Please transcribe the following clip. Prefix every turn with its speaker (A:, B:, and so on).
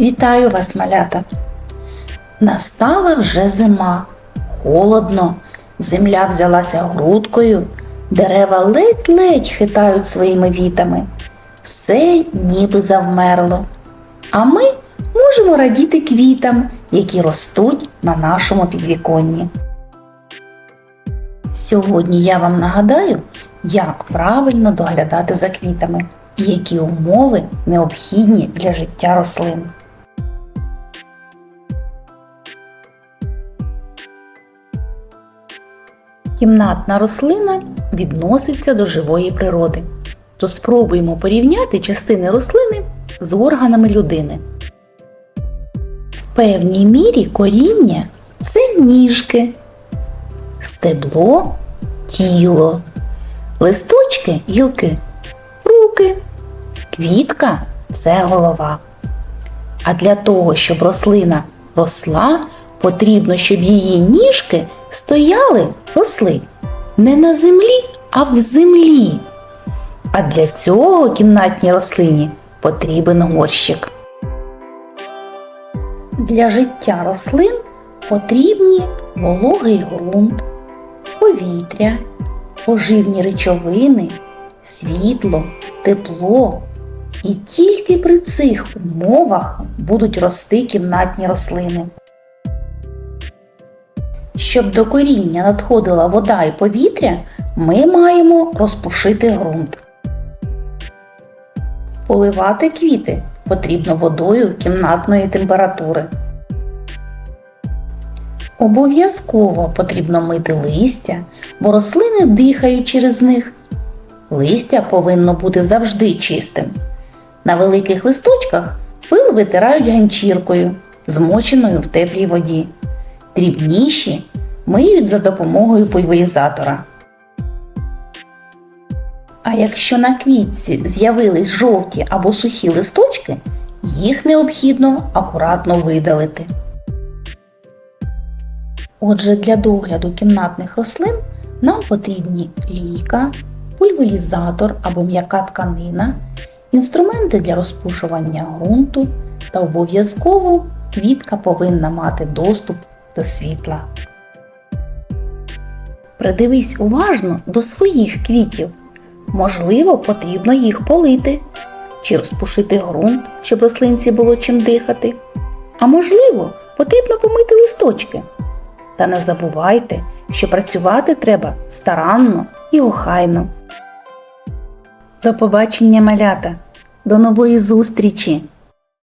A: Вітаю вас, малята! Настала вже зима, холодно, земля взялася грудкою, дерева ледь-ледь хитають своїми вітами. Все ніби завмерло. А ми можемо радіти квітам, які ростуть на нашому підвіконні. Сьогодні я вам нагадаю, як правильно доглядати за квітами і які умови необхідні для життя рослин. Кімнатна рослина відноситься до живої природи. То спробуємо порівняти частини рослини з органами людини. В певній мірі коріння це ніжки, стебло тіло, листочки гілки, руки, квітка це голова. А для того, щоб рослина росла, потрібно, щоб її ніжки стояли, росли не на землі, а в землі. А для цього кімнатній рослині потрібен горщик. Для життя рослин потрібні вологий ґрунт, повітря, поживні речовини, світло, тепло. І тільки при цих умовах будуть рости кімнатні рослини. Щоб до коріння надходила вода і повітря, ми маємо розпушити ґрунт. Поливати квіти потрібно водою кімнатної температури. Обов'язково потрібно мити листя, бо рослини дихають через них. Листя повинно бути завжди чистим. На великих листочках пил витирають ганчіркою, змоченою в теплій воді. Дрібніші миють за допомогою пульверізатора. А якщо на квітці з'явились жовті або сухі листочки, їх необхідно акуратно видалити. Отже, для догляду кімнатних рослин нам потрібні лійка, пульверізатор або м'яка тканина, інструменти для розпушування ґрунту та обов'язково квітка повинна мати доступ до світла. Придивись уважно до своїх квітів. Можливо, потрібно їх полити чи розпушити ґрунт, щоб рослинці було чим дихати. А можливо, потрібно помити листочки. Та не забувайте, що працювати треба старанно і охайно. До побачення, малята! До нової зустрічі!